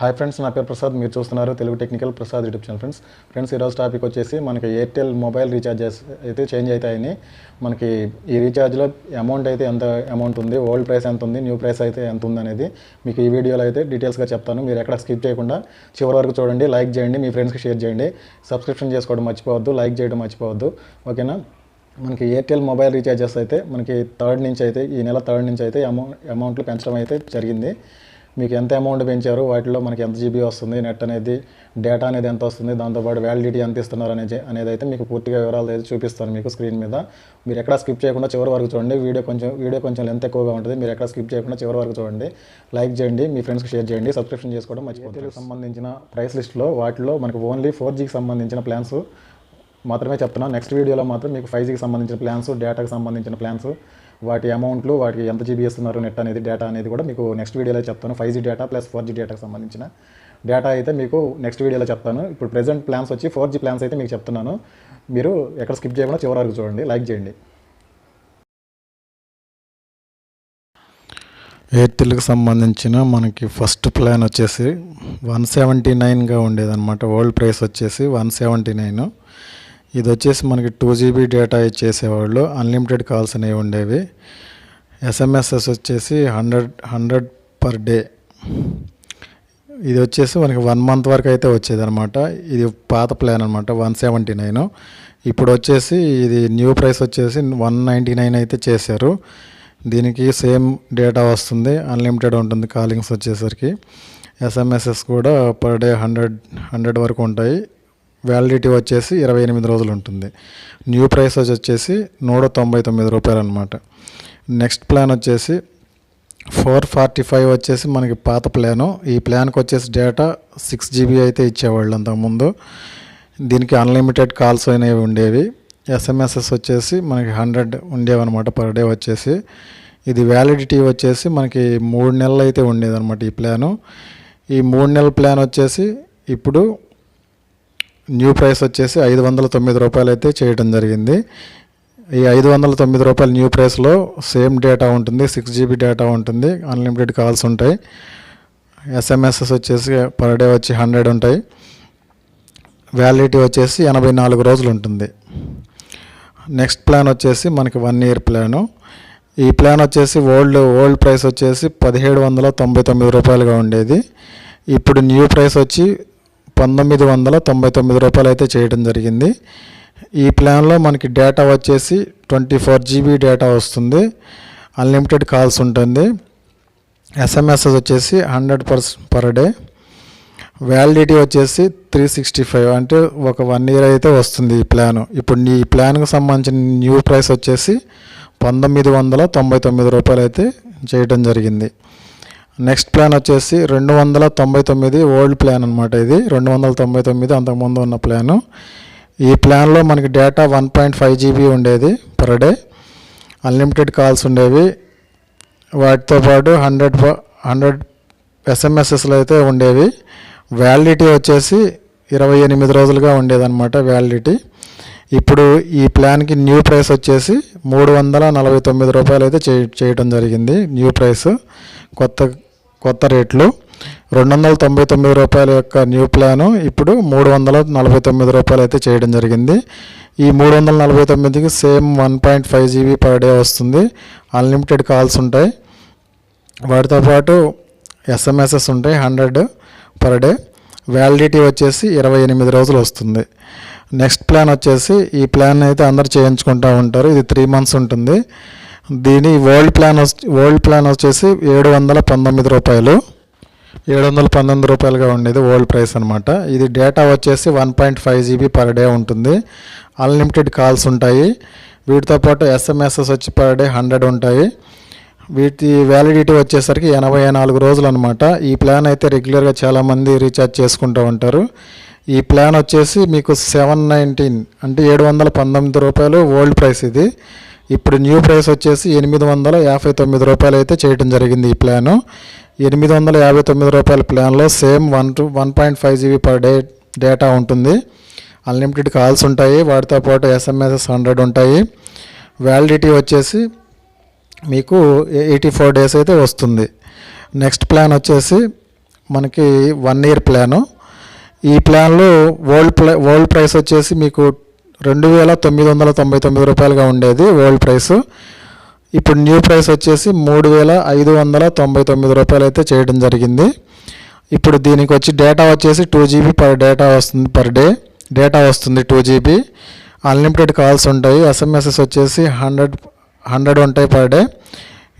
Hi friends నా పేరు ప్రసాద్. మీరు చూస్తున్నారు Telugu technical Prasad YouTube channel friends. Friends ఈరోజు టాపిక్ వచ్చేసి మనకి ఎయిర్టెల్ మొబైల్ రీఛార్జెస్ అయితే చేంజ్ అవుతాయని మనకి ఈ రీఛార్జ్లో అమౌంట్ అయితే ఎంత అమౌంట్ ఉంది ఓల్డ్ ప్రైస్ ఎంత ఉంది న్యూ ప్రైస్ అయితే ఎంత ఉంది అనేది మీకు ఈ వీడియోలో అయితే డీటెయిల్స్గా చెప్తాను. మీరు ఎక్కడ స్కిప్ చేయకుండా చివరి వరకు చూడండి లైక్ చేయండి మీ ఫ్రెండ్స్కి షేర్ చేయండి. సబ్స్క్రిప్షన్ చేసుకోవడం మర్చిపోవద్దు లైక్ చేయడం మర్చిపోవద్దు. ఓకేనా? మనకి ఎయిర్టెల్ మొబైల్ రీఛార్జెస్ అయితే మనకి థర్డ్ నుంచి అయితే ఈ నెల థర్డ్ నుంచి అయితే అమౌంట్ అమౌంట్లు పెంచడం అయితే జరిగింది. మీకు ఎంత అమౌంట్ పెంచారు వాటిలో మనకి ఎంత జీబీ వస్తుంది నెట్ అనేది డేటా అనేది ఎంత వస్తుంది దాంతోపాటు వ్యాలిడిటీ ఎంత ఇస్తున్నారు అనేది అనేది అయితే మీకు పూర్తిగా వివరాలు అయితే చూపిస్తాను మీకు స్క్రీన్ మీద. మీరు ఎక్కడ స్కిప్ చేయకుండా చివరి వరకు చూడండి. వీడియో కొంచెం వీడియో కొంచెం లెంత్ ఎక్కువగా ఉంటుంది. మీరు ఎక్కడ స్కిప్ చేయకుండా చివరి వరకు చూడండి. లైక్ చేయండి మీ ఫ్రెండ్స్కి షేర్ చేయండి సబ్స్క్రిప్షన్ చేసుకోవడం మర్చిపోతుంది సంబంధించిన ప్రైస్ లిస్ట్లో వాటిలో మనకు ఓన్లీ ఫోర్ జీకి సంబంధించిన ప్లాన్స్ మాత్రమే చెప్తున్నాను. నెక్స్ట్ వీడియోలో మాత్రం మీకు ఫైవ్ జీకి సంబంధించిన ప్లాన్స్ డేటాకి సంబంధించిన ప్లాన్స్ వాటి అమౌంట్లు వాటికి ఎంత జీబీ ఇస్తున్నారు నెట్ అనేది డేటా అనేది కూడా మీకు నెక్స్ట్ వీడియోలో చెప్తాను. Five G data plus four G డేటాకి సంబంధించిన డేటా అయితే మీకు నెక్స్ట్ వీడియోలో చెప్తాను. ఇప్పుడు ప్రెజెంట్ ప్లాన్స్ వచ్చి ఫోర్ జీ ప్లాన్స్ అయితే మీకు చెప్తున్నాను. మీరు ఎక్కడ స్కిప్ చేయకుండా చివరి వరకు చూడండి. లైక్ చేయండి. ఎయిర్టెల్కి సంబంధించిన మనకి ఫస్ట్ ప్లాన్ వచ్చేసి వన్ సెవెంటీ నైన్గా ఉండేదన్నమాట. ఓల్డ్ ప్రైస్ వచ్చేసి వన్ సెవెంటీ నైన్ ఇది వచ్చేసి మనకి టూ జీబీ డేటా ఇచ్చేసేవాళ్ళు. అన్లిమిటెడ్ కాల్స్ అనేవి ఉండేవి. ఎస్ఎంఎస్ఎస్ వచ్చేసి హండ్రెడ్ హండ్రెడ్ పర్ డే ఇది వచ్చేసి మనకి వన్ మంత్ వరకు అయితే వచ్చేది అనమాట ఇది పాత ప్లాన్ అనమాట వన్ సెవెంటీ నైన్ ఇప్పుడు వచ్చేసి ఇది న్యూ ప్రైస్ వచ్చేసి వన్ నైంటీ నైన్ అయితే చేశారు. దీనికి సేమ్ డేటా వస్తుంది అన్లిమిటెడ్ ఉంటుంది కాలింగ్స్ వచ్చేసరికి. ఎస్ఎంఎస్ఎస్ కూడా పర్ డే హండ్రెడ్ హండ్రెడ్ వరకు ఉంటాయి. వ్యాలిడిటీ వచ్చేసి ఇరవై ఎనిమిది రోజులు ఉంటుంది. న్యూ ప్రైస్ వచ్చేసి నూట తొంభై తొమ్మిది రూపాయలు అనమాట నెక్స్ట్ ప్లాన్ వచ్చేసి ఫోర్ ఫార్టీ ఫైవ్ వచ్చేసి మనకి పాత ప్లాను. ఈ ప్లాన్కి వచ్చేసి డేటా సిక్స్ జీబీ అయితే ఇచ్చేవాళ్ళు అంతకుముందు. దీనికి అన్లిమిటెడ్ కాల్స్ అనేవి ఉండేవి. ఎస్ఎంఎస్ఎస్ వచ్చేసి మనకి హండ్రెడ్ ఉండేవన్నమాట పర్ డే వచ్చేసి. ఇది వ్యాలిడిటీ వచ్చేసి మనకి మూడు నెలలు అయితే ఉండేదన్నమాట ఈ ప్లాను. ఈ మూడు నెలల ప్లాన్ వచ్చేసి ఇప్పుడు న్యూ ప్రైస్ వచ్చేసి ఐదు వందల తొమ్మిది రూపాయలు అయితే చేయడం జరిగింది. ఈ ఐదు వందల తొమ్మిది రూపాయల న్యూ ప్రైస్లో సేమ్ డేటా ఉంటుంది సిక్స్ జీబీ డేటా ఉంటుంది అన్లిమిటెడ్ కాల్స్ ఉంటాయి. ఎస్ఎంఎస్ఎస్ వచ్చేసి పర్ డే వచ్చి హండ్రెడ్ ఉంటాయి. వ్యాలిడిటీ వచ్చేసి ఎనభై నాలుగు రోజులు ఉంటుంది. నెక్స్ట్ ప్లాన్ వచ్చేసి మనకి వన్ ఇయర్ ప్లాను. ఈ ప్లాన్ వచ్చేసి ఓల్డ్ ఓల్డ్ ప్రైస్ వచ్చేసి పదిహేడు వందల తొంభై తొమ్మిది రూపాయలుగా ఉండేది. ఇప్పుడు న్యూ ప్రైస్ వచ్చి పంతొమ్మిది వందల తొంభై తొమ్మిది రూపాయలు అయితే చేయడం జరిగింది. ఈ ప్లాన్లో మనకి డేటా వచ్చేసి ట్వంటీ ఫోర్ జీబీ డేటా వస్తుంది. అన్లిమిటెడ్ కాల్స్ ఉంటుంది. ఎస్ఎంఎస్ఎస్ వచ్చేసి hundred purse per day. Validity వచ్చేసి త్రీ సిక్స్టీ ఫైవ్. అంటే ఒక వన్ ఇయర్ అయితే వస్తుంది ఈ ప్లాన్. ఇప్పుడు ఈ ప్లాన్కి సంబంధించిన న్యూ ప్రైస్ వచ్చేసి పంతొమ్మిది వందల తొంభై తొమ్మిది రూపాయలు అయితే చేయడం జరిగింది. నెక్స్ట్ ప్లాన్ వచ్చేసి రెండు వందల తొంభై తొమ్మిది ఓల్డ్ ప్లాన్ అనమాట ఇది. రెండు వందల తొంభై తొమ్మిది అంతకుముందు ఉన్న ప్లాను. ఈ ప్లాన్లో మనకి data one point five GB ఉండేది పర్ డే. అన్లిమిటెడ్ కాల్స్ ఉండేవి. వాటితో పాటు హండ్రెడ్ హండ్రెడ్ ఎస్ఎంఎస్ఎస్లు అయితే ఉండేవి. వ్యాలిడిటీ వచ్చేసి ఇరవై ఎనిమిది రోజులుగా ఉండేదన్నమాట వ్యాలిడిటీ. ఇప్పుడు ఈ ప్లాన్కి న్యూ ప్రైస్ వచ్చేసి మూడు వందల నలభై తొమ్మిది రూపాయలు అయితే చేయటం చేయడం జరిగింది న్యూ ప్రైస్. కొత్త కొత్త రేట్లు. రెండు వందల తొంభై తొమ్మిది రూపాయల యొక్క న్యూ ప్లాను ఇప్పుడు మూడు వందల నలభై తొమ్మిది రూపాయలు అయితే చేయడం జరిగింది. ఈ మూడు వందల నలభై తొమ్మిదికి same one point five GB per day వస్తుంది. అన్లిమిటెడ్ కాల్స్ ఉంటాయి. వాటితో పాటు ఎస్ఎంఎస్ఎస్ ఉంటాయి హండ్రెడ్ పర్ డే. వ్యాలిడిటీ వచ్చేసి ఇరవై ఎనిమిది రోజులు వస్తుంది. నెక్స్ట్ ప్లాన్ వచ్చేసి ఈ ప్లాన్ అయితే అందరు చేయించుకుంటూ ఉంటారు. ఇది త్రీ మంత్స్ ఉంటుంది. దీని వరల్డ్ ప్లాన్ ఓల్డ్ ప్లాన్ వచ్చేసి ఏడు వందల పంతొమ్మిది రూపాయలు. ఏడు వందల పంతొమ్మిది రూపాయలుగా ఉండేది ఓల్డ్ ప్రైస్ అనమాట ఇది డేటా వచ్చేసి one point five GB per day ఉంటుంది. అన్లిమిటెడ్ కాల్స్ ఉంటాయి. వీటితో పాటు ఎస్ఎంఎస్ఎస్ వచ్చి పర్ డే హండ్రెడ్ ఉంటాయి. వీటి వ్యాలిడిటీ వచ్చేసరికి ఎనభై నాలుగు రోజులు అనమాట ఈ ప్లాన్ అయితే రెగ్యులర్గా చాలామంది రీఛార్జ్ చేసుకుంటూ ఉంటారు. ఈ ప్లాన్ వచ్చేసి మీకు సెవెన్ నైన్టీన్ అంటే ఏడు వందల పంతొమ్మిది రూపాయలు ఓల్డ్ ప్రైస్ ఇది. ఇప్పుడు న్యూ ప్రైస్ వచ్చేసి ఎనిమిది వందల యాభై తొమ్మిది రూపాయలు అయితే చేయడం జరిగింది ఈ ప్లాను. ఎనిమిది వందల యాభై తొమ్మిది రూపాయల ప్లాన్లో same one two one point five GB per day data ఉంటుంది. అన్లిమిటెడ్ కాల్స్ ఉంటాయి. వాటితో పాటు ఎస్ఎంఎస్ఎస్ హండ్రెడ్ ఉంటాయి. వ్యాలిడిటీ వచ్చేసి మీకు ఎయిటీ ఫోర్ డేస్ అయితే వస్తుంది. నెక్స్ట్ ప్లాన్ వచ్చేసి మనకి వన్ ఇయర్ ప్లాను. ఈ ప్లాన్లో ఓల్డ్ ప్లే ఓల్డ్ ప్రైస్ వచ్చేసి మీకు రెండు వేల తొమ్మిది వందల తొంభై తొమ్మిది రూపాయలుగా ఉండేది ఓల్డ్ ప్రైస్. ఇప్పుడు న్యూ ప్రైస్ వచ్చేసి మూడు వేల ఐదు వందల తొంభై తొమ్మిది రూపాయలు అయితే చేయడం జరిగింది. ఇప్పుడు దీనికి వచ్చి డేటా వచ్చేసి టూ జీబీ పర్ డేటా వస్తుంది పర్ డే డేటా వస్తుంది టూ జీబీ. అన్లిమిటెడ్ కాల్స్ ఉంటాయి ఎస్ఎంఎస్ఎస్ వచ్చేసి హండ్రెడ్ హండ్రెడ్ ఉంటాయి పర్ డే.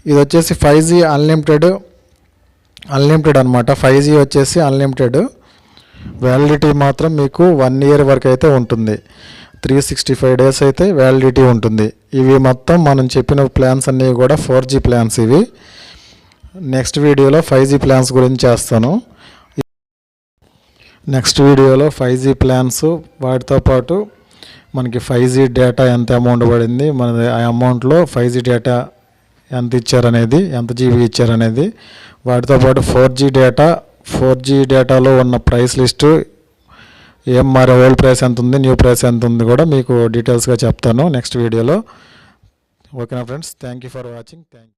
ఇది వచ్చేసి ఫైవ్ జీ అన్లిమిటెడ్ అన్లిమిటెడ్ అనమాట ఫైవ్ జీ వచ్చేసి అన్లిమిటెడ్. వ్యాలిడిటీ మాత్రం మీకు వన్ ఇయర్ వరకు అయితే ఉంటుంది. త్రీ సిక్స్టీ ఫైవ్ డేస్ అయితే వ్యాలిడిటీ ఉంటుంది. ఇవి మొత్తం మనం చెప్పిన ప్లాన్స్ అన్నీ కూడా ఫోర్ జీ ప్లాన్స్ ఇవి. నెక్స్ట్ వీడియోలో ఫైవ్ జీ ప్లాన్స్ గురించి చేస్తాను. నెక్స్ట్ వీడియోలో ఫైవ్ జీ ప్లాన్స్ వాటితో పాటు మనకి ఫైవ్ జీ డేటా ఎంత అమౌంట్ పడింది మన ఆ అమౌంట్లో ఫైవ్ జీ డేటా ఎంత ఇచ్చారనేది ఎంత జీబీ ఇచ్చారనేది. వాటితో పాటు four G data four G డేటాలో ఉన్న ప్రైస్ లిస్టు ఏం ఓల్డ్ ప్రైస్ ఎంత ఉంది న్యూ ప్రైస్ ఎంత ఉంది కూడా మీకు డీటెయిల్స్గా చెప్తాను నెక్స్ట్ వీడియోలో ఓకేనా friends thank you for watching thank